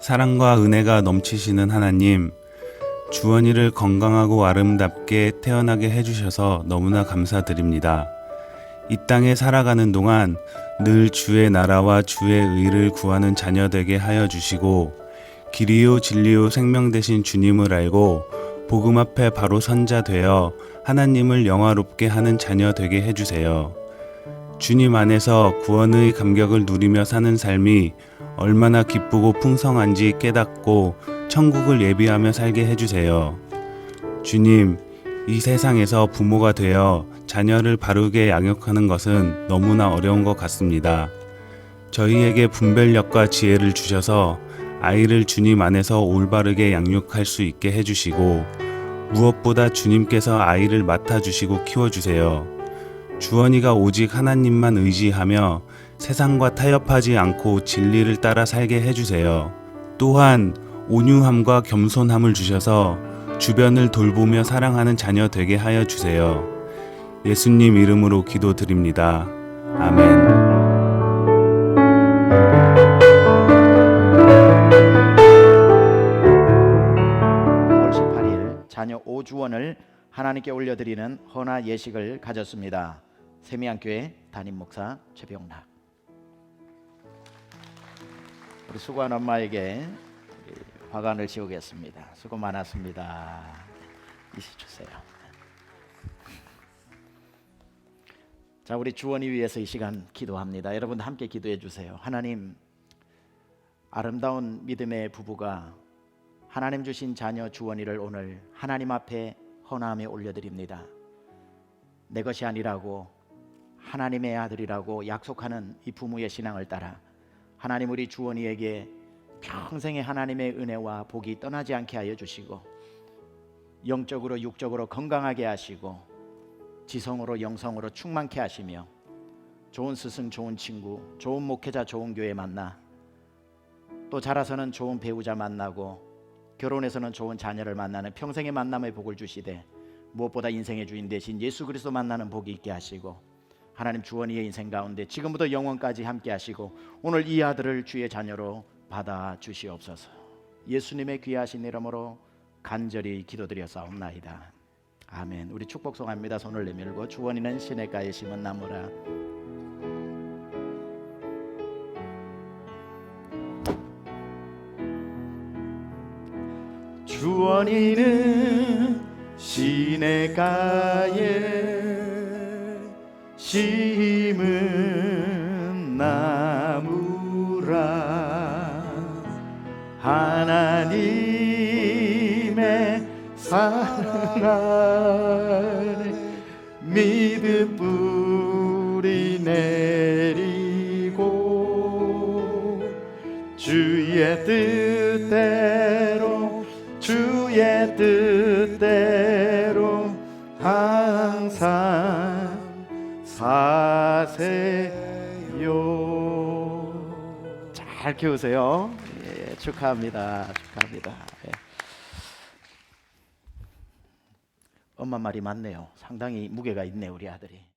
사랑과 은혜가 넘치시는 하나님, 주원이를 건강하고 아름답게 태어나게 해주셔서 너무나 감사드립니다. 이 땅에 살아가는 동안 늘 주의 나라와 주의 의를 구하는 자녀 되게 하여 주시고, 길이요 진리요 생명 되신 주님을 알고, 복음 앞에 바로 선자 되어 하나님을 영화롭게 하는 자녀 되게 해주세요. 주님 안에서 구원의 감격을 누리며 사는 삶이 얼마나 기쁘고 풍성한지 깨닫고 천국을 예비하며 살게 해주세요. 주님, 이 세상에서 부모가 되어 자녀를 바르게 양육하는 것은 너무나 어려운 것 같습니다. 저희에게 분별력과 지혜를 주셔서 아이를 주님 안에서 올바르게 양육할 수 있게 해주시고 무엇보다 주님께서 아이를 맡아주시고 키워주세요. 주원이가 오직 하나님만 의지하며 세상과 타협하지 않고 진리를 따라 살게 해주세요. 또한 온유함과 겸손함을 주셔서 주변을 돌보며 사랑하는 자녀 되게 하여 주세요. 예수님 이름으로 기도드립니다. 아멘. 5월 18일 자녀 오주원을 하나님께 올려드리는 헌화 예식을 가졌습니다. 세미안교회 담임 목사 최병락 우리 수고한 엄마에게 화관을 지우겠습니다. 수고 많았습니다. 이시 주세요. 자, 우리 주원이 위해서 이 시간 기도합니다. 여러분 함께 기도해 주세요. 하나님 아름다운 믿음의 부부가 하나님 주신 자녀 주원이를 오늘 하나님 앞에 헌함에 올려드립니다. 내 것이 아니라고 하나님의 아들이라고 약속하는 이 부모의 신앙을 따라 하나님 우리 주원이에게 평생의 하나님의 은혜와 복이 떠나지 않게 하여 주시고 영적으로 육적으로 건강하게 하시고 지성으로 영성으로 충만케 하시며 좋은 스승 좋은 친구 좋은 목회자 좋은 교회 만나 또 자라서는 좋은 배우자 만나고 결혼해서는 좋은 자녀를 만나는 평생의 만남의 복을 주시되 무엇보다 인생의 주인 되신 예수 그리스도 만나는 복이 있게 하시고 하나님 주원이의 인생 가운데 지금부터 영원까지 함께 하시고 오늘 이 아들을 주의 자녀로 받아 주시옵소서. 예수님의 귀하신 이름으로 간절히 기도드렸사옵나이다. 아멘. 우리 축복송합니다. 손을 내밀고 주원이는 시냇가에 심은 나무라. 주원이는 시냇가에 심은 나무라. 하나님의 사랑 안에 믿음 뿌리 내리고 주의 뜻대로 주의 뜻대로 항상 사세요. 잘 키우세요. 예, 축하합니다. 축하합니다. 예. 엄마 말이 맞네요. 상당히 무게가 있네 우리 아들이.